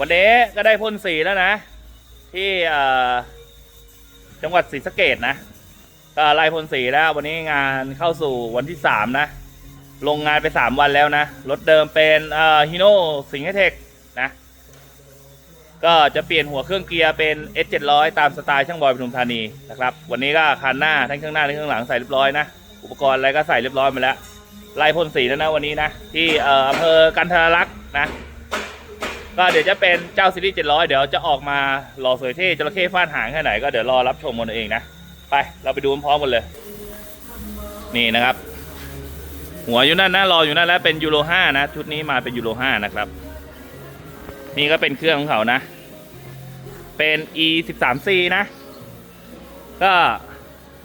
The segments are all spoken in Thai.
วันนี้ก็ได้พ่นสีแล้วนะ ที่จังหวัดศรีสะเกดนะก็ไล่พ่นสีแล้ว วันนี้งานเข้าสู่วันที่สามนะ ลงงานไปสามวันแล้วนะ รถเดิมเป็นฮิโน่สิงห์เทคนะ ก็จะเปลี่ยนหัวเครื่องเกียร์เป็น S 700 ตามสไตล์ช่างบอยปทุมธานีนะครับ วันนี้ก็คันหน้าทั้งข้างหน้าทั้งข้างหลังใส่เรียบร้อยนะ อุปกรณ์อะไรก็ใส่เรียบร้อยมาแล้วไล่พ่นสีแล้วนะวันนี้นะ ที่อำเภอกันทรลักษณ์นะ ก็เดี๋ยวจะเป็นเจ้าซีรีส์700 เดี๋ยวจะออกมาหล่อสวยเท่จระเข้ฟาดหางแค่ไหนก็เดี๋ยวรอรับชมกันเองนะ ไปเราไปดูพร้อมกันเลย นี่นะครับ หัวอยู่นั่นนะรออยู่นั่นแล้วเป็นยูโร5นะชุดนี้มาเป็นยูโร5นะครับ นี่ก็เป็นเครื่องของเขานะ เป็น e 1 3 c นะ ก็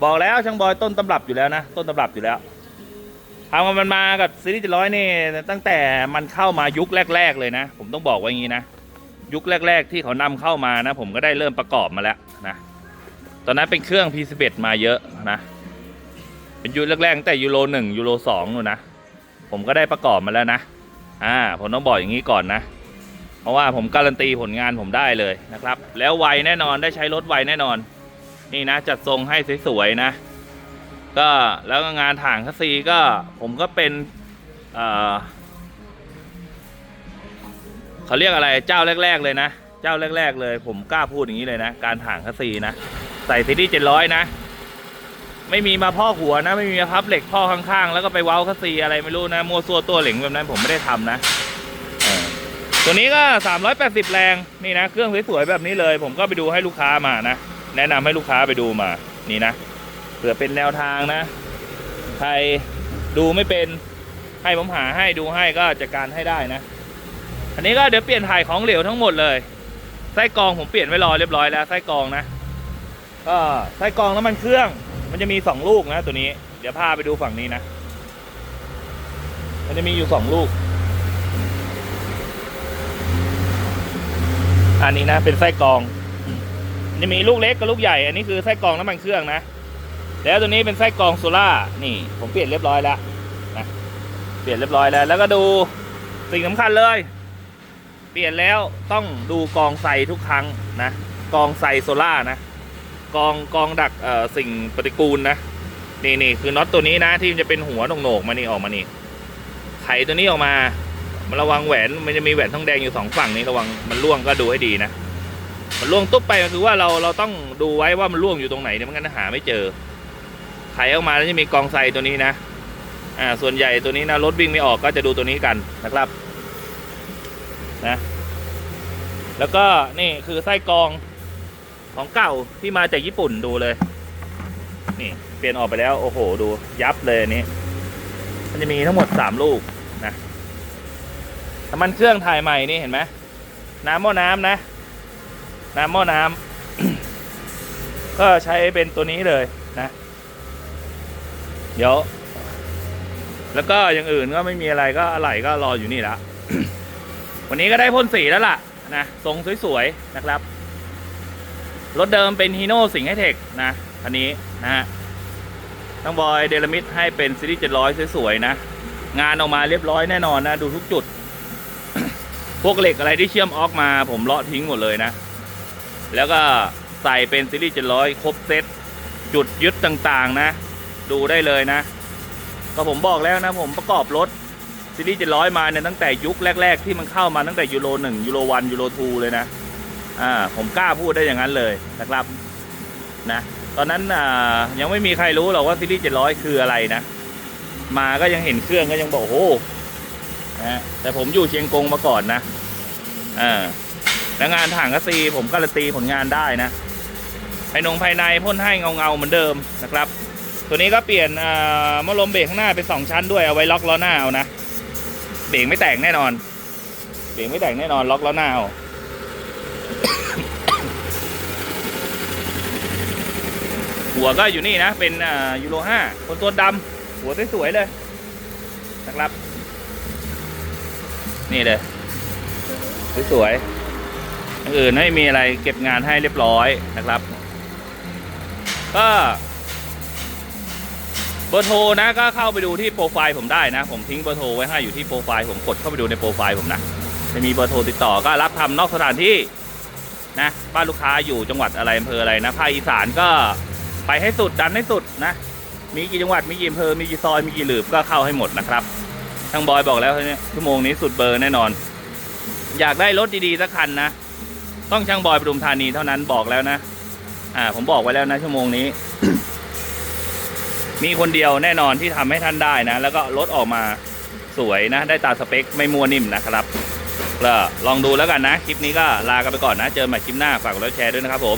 บอกแล้วช่างบอยต้นตำรับอยู่แล้วนะ ต้นตำรับอยู่แล้ว ทำมันมากับซีรีส์700นี่ตั้งแต่มันเข้ามายุคแรก ๆ เลยนะ ผมต้องบอกว่าอย่างนี้นะ ยุคแรก ๆ ที่เขานำเข้ามานะ ผมก็ได้เริ่มประกอบมาแล้วนะ ตอนนั้นเป็นเครื่อง P11 มาเยอะนะ เป็นยุคแรกๆตั้งแต่ยูโร1ยูโร2นู่นนะ ผมก็ได้ประกอบมาแล้วนะ อ่า ผมต้องบอกอย่างนี้ก่อนนะ เพราะว่าผมการันตีผลงานผมได้เลยนะครับ แล้วไวแน่นอนได้ใช้รถไวแน่นอน นี่นะจัดทรงให้สวยๆนะ ก็แล้วก็งานถ่างคัสซีก็ผมก็เป็นเออเขาเรียกอะไรเจ้าแรก ๆ เลยนะ เจ้าแรก ๆ เลย ผมกล้าพูดอย่างนี้เลยนะ การถ่างคัสซีนะ ใส่ซีดีเจ็ดร้อยนะ ไม่มีมาพ่อหัวนะ ไม่มีมาพับเหล็กพ่อข้างๆ แล้วก็ไปเว้าคัสซีอะไรไม่รู้นะมัวซัวตัวเหล็งแบบนั้นผมไม่ได้ทำนะตัวนี้ก็ 380 แรงนี่นะ เครื่องสวยๆแบบนี้เลย ผมก็ไปดูให้ลูกค้ามานะ แนะนำให้ลูกค้าไปดูมานี่นะ เผื่อเป็นแนวทางนะ ใครดูไม่เป็นให้ผมหาให้ดูให้ก็จัดการให้ได้นะ อันนี้ก็เดี๋ยวเปลี่ยนถ่ายของเหลวทั้งหมดเลย ไส้กรองผมเปลี่ยนไว้รอเรียบร้อยแล้วไส้กรองนะ ก็ไส้กรองน้ำมันเครื่อง มันจะมีสองลูกนะตัวนี้ เดี๋ยวพาไปดูฝั่งนี้นะ มันจะมีอยู่สองลูก อันนี้นะเป็นไส้กรองจะมีลูกเล็กกับลูกใหญ่ อันนี้คือไส้กรองน้ำมันเครื่องนะ แล้วตัวนี้เป็นไส้กรองโซล่านี่ ผมเปลี่ยนเรียบร้อยแล้วนะเปลี่ยนเรียบร้อยแล้ว แล้วก็ดูสิ่งสำคัญเลย เปลี่ยนแล้วต้องดูกองไซทุกครั้งนะกองไซโซล่านะกองกองดักเอ่อสิ่งปฏิกูลนะนี่นี่คือน็อตตัวนี้นะที่มันจะเป็นหัวโหนกมานี่ออกมานี่ไขตัวนี้ออกมามันระวังแหวนมันจะมีแหวนทองแดงอยู่สองฝั่งนี้ระวังมันร่วงก็ดูให้ดีนะมันร่วงตุ๊บไปก็คือว่าเราเราต้องดูไว้ว่ามันร่วงอยู่ตรงไหนเดี๋ยมันกันหาไม่เจอ ไขออกมาแล้วจะมีกองไซตัวนี้นะ อ่า ส่วนใหญ่ตัวนี้นะรถวิ่งไม่ออกก็จะดูตัวนี้กันนะครับ นะ แล้วก็นี่คือไส้กองของเก่าที่มาจากญี่ปุ่นดูเลย นี่เปลี่ยนออกไปแล้ว โอ้โห ดูยับเลยนนี้ มันจะมีทั้งหมดสามลูกนะน้ำมันเครื่องถ่ายใหม่นี่เห็นไหมน้ำหม้อน้ำนะ น้ำหม้อน้ำก็ใช้เป็นตัวนี้เลยนะ เดี๋ยว แล้วก็อย่างอื่นก็ไม่มีอะไรก็อะไหล่ก็รออยู่นี่ละวันนี้ก็ได้พ่นสีแล้วล่ะนะทรงสวยๆนะครับรถเดิมเป็นฮีโน่สิงห์ไฮเทคนะคันนี้นะฮะต้องบอยเดลมิดให้เป็นซีรีส์700สวยๆนะ งานออกมาเรียบร้อยแน่นอนนะ ดูทุกจุด พวกเหล็กอะไรที่เชื่อมออกมา ผมเลาะทิ้งหมดเลยนะ แล้วก็ใส่เป็นซีรีส์700ครบเซตจุดยึดต่างๆนะ ดูได้เลยนะ ก็ผมบอกแล้วนะผมประกอบรถซีรีส์700มาเนี่ยตั้งแต่ยุคแรก ๆ ที่มันเข้ามาตั้งแต่ยูโร1ยูโร1ยูโร2เลยนะอ่าผมกล้าพูดได้อย่างนั้นเลยนะครับนะตอนนั้นอ่ายังไม่มีใครรู้หรอกว่าซีรีส์700คืออะไรนะ มาก็ยังเห็นเครื่องก็ยังบอกโอ้นะแต่ผมอยู่เชียงกงมาก่อนนะอ่าแล้วงานถังกระซีผมการันตีผลงานได้นะภายนงภายในพ่นให้เงาเงาเหมือนเดิมนะครับ ตัวนี้ก็เปลี่ยนอ่ามะลมเบรกข้างหน้าเป็นสองชั้นด้วยเอาไว้ล็อกล้อหน้าเอานะเบรกไม่แตกแน่นอนเบรกไม่แตกแน่นอนล็อกล้อหน้าเอาหัวก็อยู่นี่นะเป็นยูโรห้าคนตัวดำหัวสวยๆเลยนะครับ นี่เลยสวยๆอื่นไม่มีอะไรเก็บงานให้เรียบร้อยนะครับ ก็ เบอร์โทรนะก็เข้าไปดูที่โปรไฟล์ผมได้นะ ผมทิ้งเบอร์โทรไว้ให้อยู่ที่โปรไฟล์ผมกดเข้าไปดูในโปรไฟล์ผมนะจะมีเบอร์โทรติดต่อก็รับทำนอกสถานที่นะบ้านลูกค้าอยู่จังหวัดอะไรอำเภออะไรนะภาคอีสานก็ไปให้สุดดันให้สุดนะ มีกี่จังหวัดมีกี่อำเภอมีกี่ซอยมีกี่หลืบก็เข้าให้หมดนะครับทางบอยบอกแล้วเนี่ยชั่วโมงนี้สุดเบอร์แน่นอน อยากได้รถดีๆสักคันนะต้องช่างบอยปทุมธานีเท่านั้นบอกแล้วนะอ่าผมบอกไว้แล้วนะชั่วโมงนี้ มีคนเดียวแน่นอนที่ทำให้ท่านได้นะ แล้วก็รถออกมาสวยนะ ได้ตามสเปคไม่มัวนิ่มนะครับก็ลองดูแล้วกันนะ คลิปนี้ก็ลากันไปก่อนนะ เจอกันใหม่คลิปหน้าฝากกดไลค์แชร์ด้วยนะครับผม